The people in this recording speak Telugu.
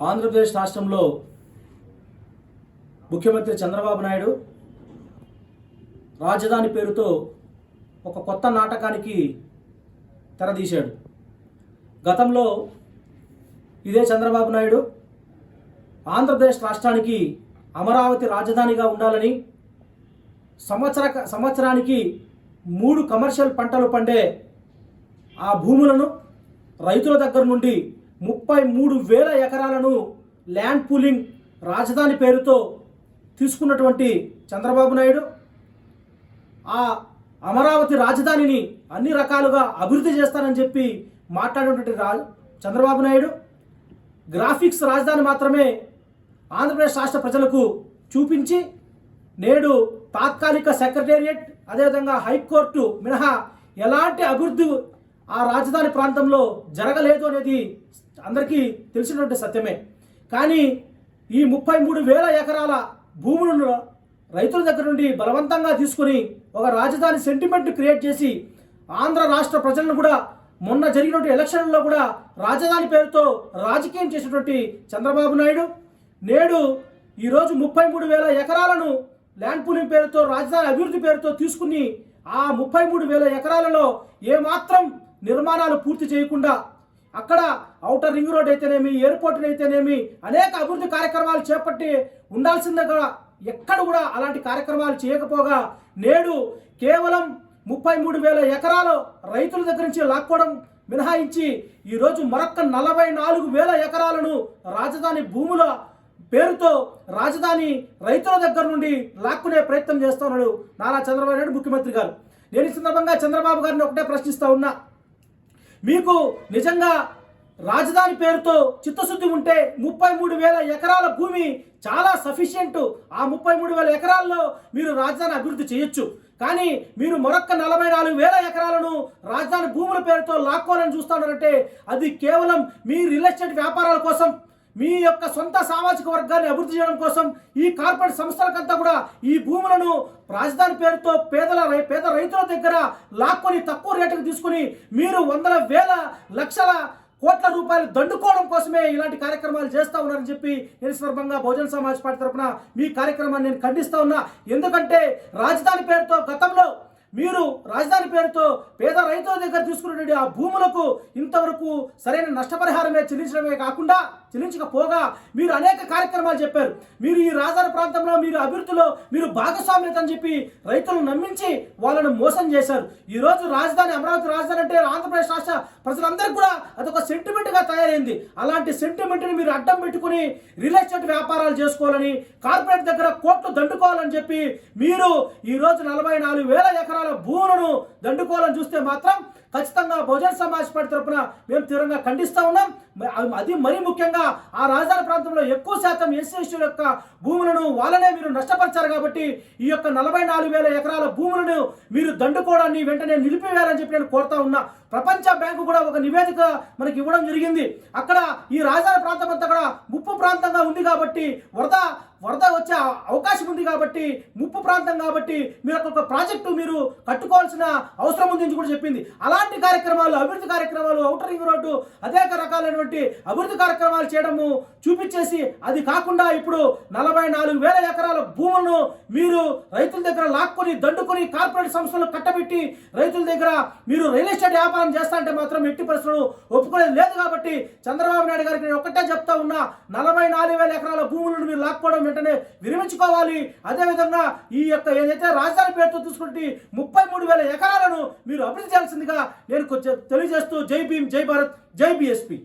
ఆంధ్రప్రదేశ్ రాష్ట్రంలో ముఖ్యమంత్రి చంద్రబాబు నాయుడు రాజధాని పేరుతో ఒక కొత్త నాటకానికి తెరదీశాడు. గతంలో ఇదే చంద్రబాబు నాయుడు ఆంధ్రప్రదేశ్ రాష్ట్రానికి అమరావతి రాజధానిగా ఉండాలని సంవత్సర సంవత్సరానికి మూడు కమర్షియల్ పంటలు పండే ఆ భూములను రైతుల దగ్గర నుండి ముప్పై మూడు వేల ఎకరాలను ల్యాండ్ పూలింగ్ రాజధాని పేరుతో తీసుకున్నటువంటి చంద్రబాబు నాయుడు ఆ అమరావతి రాజధానిని అన్ని రకాలుగా అభివృద్ధి చేస్తానని చెప్పి మాట్లాడినటువంటి రా చంద్రబాబు నాయుడు గ్రాఫిక్స్ రాజధాని మాత్రమే ఆంధ్రప్రదేశ్ రాష్ట్ర ప్రజలకు చూపించి నేడు తాత్కాలిక సెక్రటేరియట్ అదేవిధంగా హైకోర్టు మినహా ఎలాంటి అభివృద్ధి ఆ రాజధాని ప్రాంతంలో జరగలేదు అనేది అందరికీ తెలిసినటువంటి సత్యమే. కానీ ఈ ముప్పై మూడు వేల ఎకరాల భూములను రైతుల దగ్గర నుండి బలవంతంగా తీసుకొని ఒక రాజధాని సెంటిమెంట్ క్రియేట్ చేసి ఆంధ్ర రాష్ట్ర ప్రజలను కూడా మొన్న జరిగినటువంటి ఎలక్షన్లలో కూడా రాజధాని పేరుతో రాజకీయం చేసినటువంటి చంద్రబాబు నాయుడు. నేడు ఈరోజు ముప్పై మూడు వేల ఎకరాలను ల్యాండ్ పూలింగ్ పేరుతో రాజధాని అభివృద్ధి పేరుతో తీసుకుని ఆ ముప్పై మూడు వేల ఎకరాలలో ఏమాత్రం నిర్మాణాలు పూర్తి చేయకుండా అక్కడ ఔటర్ రింగ్ రోడ్ అయితేనేమి ఎయిర్పోర్ట్ అయితేనేమి అనేక అభివృద్ధి కార్యక్రమాలు చేపట్టి ఉండాల్సిందిగా ఎక్కడ కూడా అలాంటి కార్యక్రమాలు చేయకపోగా నేడు కేవలం ముప్పై మూడు వేల ఎకరాలు రైతుల దగ్గర నుంచి లాక్కోవడం మినహాయించి ఈరోజు మరొక్క నలభై నాలుగు వేల ఎకరాలను రాజధాని భూముల పేరుతో రాజధాని రైతుల దగ్గర నుండి లాక్కునే ప్రయత్నం చేస్తున్నాడు నారా చంద్రబాబు నాయుడు ముఖ్యమంత్రి గారు. నేను ఈ సందర్భంగా చంద్రబాబు గారిని ఒకటే ప్రశ్నిస్తా ఉన్నా. మీకు నిజంగా రాజధాని పేరుతో చిత్తశుద్ధి ఉంటే ముప్పై మూడు వేల ఎకరాల భూమి చాలా సఫిషియంట్ ఆ ముప్పై మూడు వేల ఎకరాల్లో మీరు రాజధాని అభివృద్ధి చేయొచ్చు. కానీ మీరు మరొక్క నలభై నాలుగు వేల ఎకరాలను రాజధాని భూముల పేరుతో లాక్కోవాలని చూస్తున్నారంటే అది కేవలం మీ రియల్ ఎస్టేట్ వ్యాపారాల కోసం. మీ యొక్క సొంత సామాజిక వర్గాన్ని అభివృద్ధి చేయడం కోసం ఈ కార్పొరేట్ సంస్థలకంతా కూడా ఈ భూములను రాజధాని పేరుతో పేదల రై- పేద రైతుల దగ్గర లాక్కొని తక్కువ రేటుకు తీసుకుని మీరు వందల వేల లక్షల కోట్ల రూపాయలు దండుకోవడం కోసమే ఇలాంటి కార్యక్రమాలు చేస్తూ ఉన్నారని చెప్పి నేను సందర్భంగా బహుజన సమాజ్ పార్టీ తరఫున మీ కార్యక్రమాన్ని నేను ఖండిస్తూ ఉన్నా. ఎందుకంటే రాజధాని పేరుతో గతంలో మీరు రాజధాని పేరుతో పేద రైతుల దగ్గర తీసుకున్నటువంటి ఆ భూములకు ఇంతవరకు సరైన నష్టపరిహారమే చెల్లించడమే కాకుండా చెల్లించకపోగా మీరు అనేక కార్యక్రమాలు చెప్పారు. మీరు ఈ రాజధాని ప్రాంతంలో మీరు అభివృద్ధిలో మీరు భాగస్వామ్యత అని చెప్పి రైతులను నమ్మించి వాళ్ళను మోసం చేశారు. ఈ రోజు రాజధాని అమరావతి రాజధాని అంటే ఆంధ్రప్రదేశ్ రాష్ట్ర ప్రజలందరికీ కూడా అదొక సెంటిమెంట్గా తయారైంది. అలాంటి సెంటిమెంట్ని మీరు అడ్డం పెట్టుకుని రియల్ ఎస్టేట్ వ్యాపారాలు చేసుకోవాలని కార్పొరేట్ దగ్గర కోట్లు దండుకోవాలని చెప్పి మీరు ఈ రోజు నలభై నాలుగు వేల ఎకరాలు భూములను దండుకోవాలని చూస్తే మాత్రం ఖచ్చితంగా బహుజన సమాజ్ పార్టీ తరపున మేము తీవ్రంగా ఖండిస్తూ ఉన్నాం. అది- అది మరీ ముఖ్యంగా ఆ రాజధాని ప్రాంతంలో ఎక్కువ శాతం ఎస్సీ ఎస్టీల యొక్క భూములను వాళ్ళనే మీరు నష్టపరిచారు కాబట్టి ఈ యొక్క నలభై నాలుగు వేల ఎకరాల భూములను మీరు దండుకోవడాన్ని వెంటనే నిలిపివేయాలని చెప్పి నేను కోరుతా ఉన్నా. ప్రపంచ బ్యాంకు కూడా ఒక నివేదిక మనకి ఇవ్వడం జరిగింది. అక్కడ ఈ రాజధాని ప్రాంతం అంతా కూడా ముప్పు ప్రాంతంగా ఉంది కాబట్టి వరద వరద వచ్చే అవకాశం ఉంది కాబట్టి ముప్పు ప్రాంతం కాబట్టి మీరు ఒక ప్రాజెక్టు మీరు కట్టుకోవాల్సిన అవసరం ఉంది అని కూడా చెప్పింది. అలాంటి కార్యక్రమాలు అభివృద్ధి కార్యక్రమాలు ఔటర్ రింగ్ రోడ్డు అనేక రకాలైనటువంటి అభివృద్ధి కార్యక్రమాలు చేయడము చూపించేసి అది కాకుండా ఇప్పుడు నలభై నాలుగు వేల ఎకరాల భూములను మీరు రైతుల దగ్గర లాక్కొని దండుకొని కార్పొరేట్ సంస్థలు కట్టబెట్టి రైతుల దగ్గర మీరు రియల్ ఎస్టేట్ వ్యాపారం చేస్తా అంటే మాత్రం ఎట్టి పరిస్థితులు ఒప్పుకోలేదు. లేదు కాబట్టి చంద్రబాబు నాయుడు గారికి నేను ఒకటే చెప్తా ఉన్నా నలభై నాలుగు వేల ఎకరాల భూములను మీరు లాక్కోవడం వెంటనే విరమించుకోవాలి. అదేవిధంగా ఈ యొక్క ఏదైతే రాజధాని పేరుతో తీసుకుంటే ముప్పై మూడు వేల ఎకరాలను మీరు అభివృద్ధి చేయాల్సిందిగా నేను తెలియజేస్తూ జై భీమ్ జై భారత్ జై బీఎస్పీ.